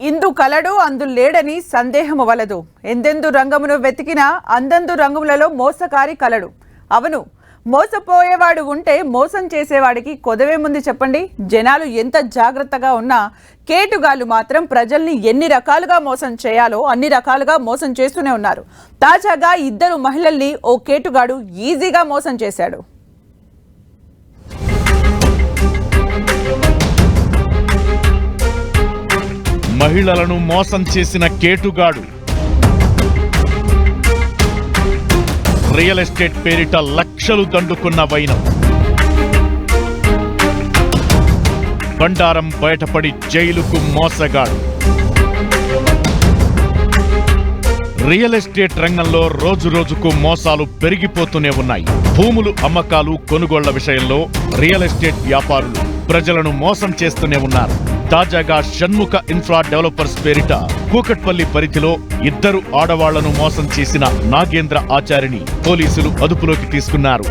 ఇందు కలడు అందు లేడని సందేహము వలదు. ఎందెందు రంగమును వెతికినా అందందు రంగములలో మోసకారి కలడు. అవును మోసపోయేవాడు ఉంటే మోసం చేసేవాడికి కొదవేముంది చెప్పండి. జనాలు ఎంత జాగ్రత్తగా ఉన్నా కేటుగాళ్ళు మాత్రం ప్రజల్ని ఎన్ని రకాలుగా మోసం చేయాలో అన్ని రకాలుగా మోసం చేస్తూనే ఉన్నారు. తాజాగా ఇద్దరు మహిళల్ని ఓ కేటుగాడు ఈజీగా మోసం చేశాడు. మహిళలను మోసం చేసిన కేటుగాడు. రియల్ ఎస్టేట్ పేరిట లక్షలు దండుకున్న వైనం. బండారం బయటపడి జైలుకు మోసగాడు. రియల్ ఎస్టేట్ రంగంలో రోజు రోజుకు మోసాలు పెరిగిపోతూనే ఉన్నాయి. భూములు అమ్మకాలు కొనుగోళ్ళ విషయంలో రియల్ ఎస్టేట్ వ్యాపారులు ప్రజలను మోసం చేస్తూనే ఉన్నారు. తాజాగా షణ్ముఖ ఇన్ఫ్రా డెవలపర్స్ పేరిట కూకట్పల్లి పరిధిలో ఇద్దరు ఆడవాళ్ళను మోసం చేసిన నాగేంద్ర ఆచారిని పోలీసులు అదుపులోకి తీసుకున్నారు.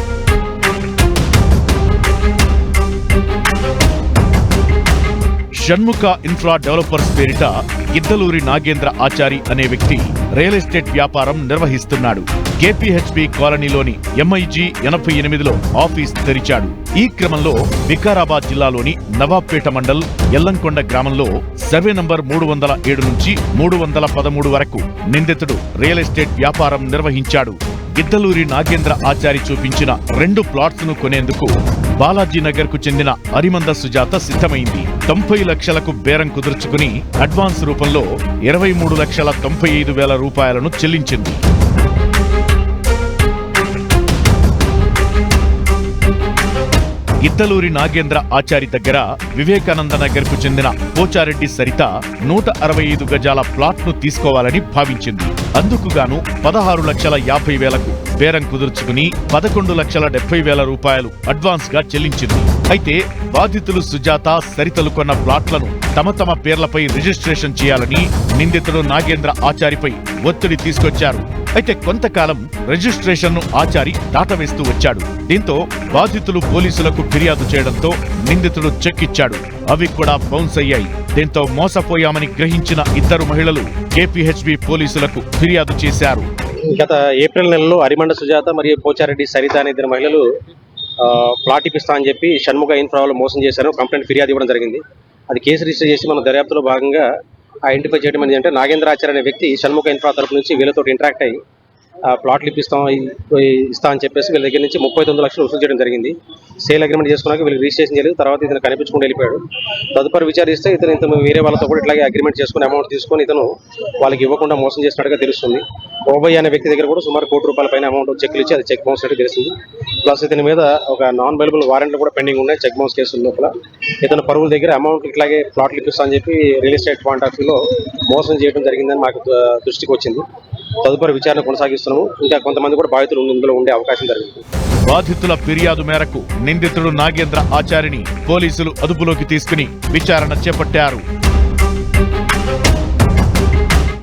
షణ్ముఖ ఇన్ఫ్రా డెవలపర్స్ పేరిట గిద్దలూరి నాగేంద్ర ఆచారి అనే వ్యక్తి రియల్ ఎస్టేట్ వ్యాపారం నిర్వహిస్తున్నాడు. కేపీహెచ్బి కాలనీలోని ఎంఐజీ ఎనభై ఎనిమిదిలో ఆఫీస్ తెరిచాడు. ఈ క్రమంలో వికారాబాద్ జిల్లాలోని నవాబ్పేట మండల్ ఎల్లంకొండ గ్రామంలో సర్వే నంబర్ మూడు వందల ఏడు నుంచి మూడు వందల పదమూడు వరకు నిందితుడు రియల్ ఎస్టేట్ వ్యాపారం నిర్వహించాడు. గిద్దలూరి నాగేంద్ర ఆచారి చూపించిన రెండు ప్లాట్స్ను కొనేందుకు బాలాజీనగర్కు కు చెందిన అరిమంద సుజాత సిద్ధమైంది. తొంభై లక్షలకు బేరం కుదుర్చుకుని అడ్వాన్స్ రూపంలో ఇరవై మూడు లక్షల తొంభై ఐదు వేల రూపాయలను చెల్లించింది. ఇత్తలూరి నాగేంద్ర ఆచారి దగ్గర వివేకానంద నగర్కు చెందిన పోచారెడ్డి సరిత నూట అరవై ఐదు గజాల ప్లాట్ను తీసుకోవాలని భావించింది. అందుకుగాను పదహారు లక్షల యాభై వేలకు బేరం కుదుర్చుకుని పదకొండు లక్షల డెబ్బై వేల రూపాయలు అడ్వాన్స్గా చెల్లించింది. అయితే బాధితులు సుజాత సరితలు కొన్న ప్లాట్లను తమ తమ పేర్లపై రిజిస్ట్రేషన్ చేయాలని నిందితుడు నాగేంద్ర ఆచారిపై ఒత్తిడి తీసుకొచ్చారు. అయితే కొంతకాలం రిజిస్ట్రేషన్ను ఆచారి దాటవేస్తూ వచ్చాడు. దీంతో బాధితులు పోలీసులకు ఫిర్యాదు చేయడంతో నిందితుడు చెక్ ఇచ్చాడు అవి కూడా బౌన్స్ అయ్యాయి. దీంతో మోసపోయామని గ్రహించిన ఇద్దరు మహిళలు కేపీహెచ్బి పోలీసులకు ఫిర్యాదు చేశారు. గత ఏప్రిల్ నెలలో అరిమండ సుజాత మరియు పోచారెడ్డి సరిత అనే ఇద్దరు మహిళలు ప్లాట్ ఇప్పిస్తా అని చెప్పి షణ్ముఖ ఇన్ఫ్రాలో మోసం చేశారు. కంప్లైంట్ ఫిర్యాదు ఇవ్వడం జరిగింది. అది కేసు రిజిస్టర్ చేసి మన దర్యాప్తులో భాగంగా ఐడెంటిఫై చేయడం అనేది అంటే నాగేంద్రాచార్య అనే వ్యక్తి షణ్ముఖ ఇన్ఫ్రా తరపు నుంచి వీళ్ళతో ఇంటరాక్ట్ అయ్యి ఆ, ప్లాట్లు ఇప్పిస్తాం ఇస్తా అని చెప్పేసి వీళ్ళ దగ్గర నుంచి ముప్పై తొమ్మిది లక్షలు వసూలు చేయడం జరిగింది. సేల్ అగ్రిమెంట్ చేసుకున్నాక వీళ్ళు రిజిస్ట్రేషన్ చేయలేదు. తర్వాత ఇతను కనిపించుకుంటూ వెళ్ళిపోయాడు. తదుపరి విచారిస్తే ఇతను ఇతను వేరే వాళ్ళతో కూడా ఇట్లాగే అగ్రిమెంట్ చేసుకుని అమౌంట్ తీసుకొని ఇతను వాళ్ళకి ఇవ్వకుండా మోసం చేసినట్టుగా తెలుస్తుంది. ఓబయ్య అనే వ్యక్తి దగ్గర కూడా సుమారు కోటి రూపాయల పైన అమౌంట్ చెక్లు ఇచ్చి అది చెక్ బౌన్స్ అయితే తెలిసింది ప్లస్ ఇతని మీద ఒక నాన్ అవైలబుల్ వారెంట్లు కూడా పెండింగ్ ఉన్నాయి. చెక్ బౌన్స్ కేసుల లోపల. ఇతను పరువుల దగ్గర అమౌంట్ ఇట్లాగే ప్లాట్లు ఇప్పిస్తా అని చెప్పి రియల్ ఎస్టేట్ పాయింట్ ఆఫ్ వ్యూలో మోసం చేయడం జరిగిందని మాకు దృష్టికి వచ్చింది. తదుపరి విచారణ కొనసాగిస్తున్నాము. ఇంకా కొంతమంది కూడా బాధితులు ఇందులో ఉండే అవకాశం జరిగింది బాధితుల ఫిర్యాదు మేరకు నిందితుడు నాగేంద్ర ఆచారిని పోలీసులు అదుపులోకి తీసుకుని విచారణ చేపట్టారు.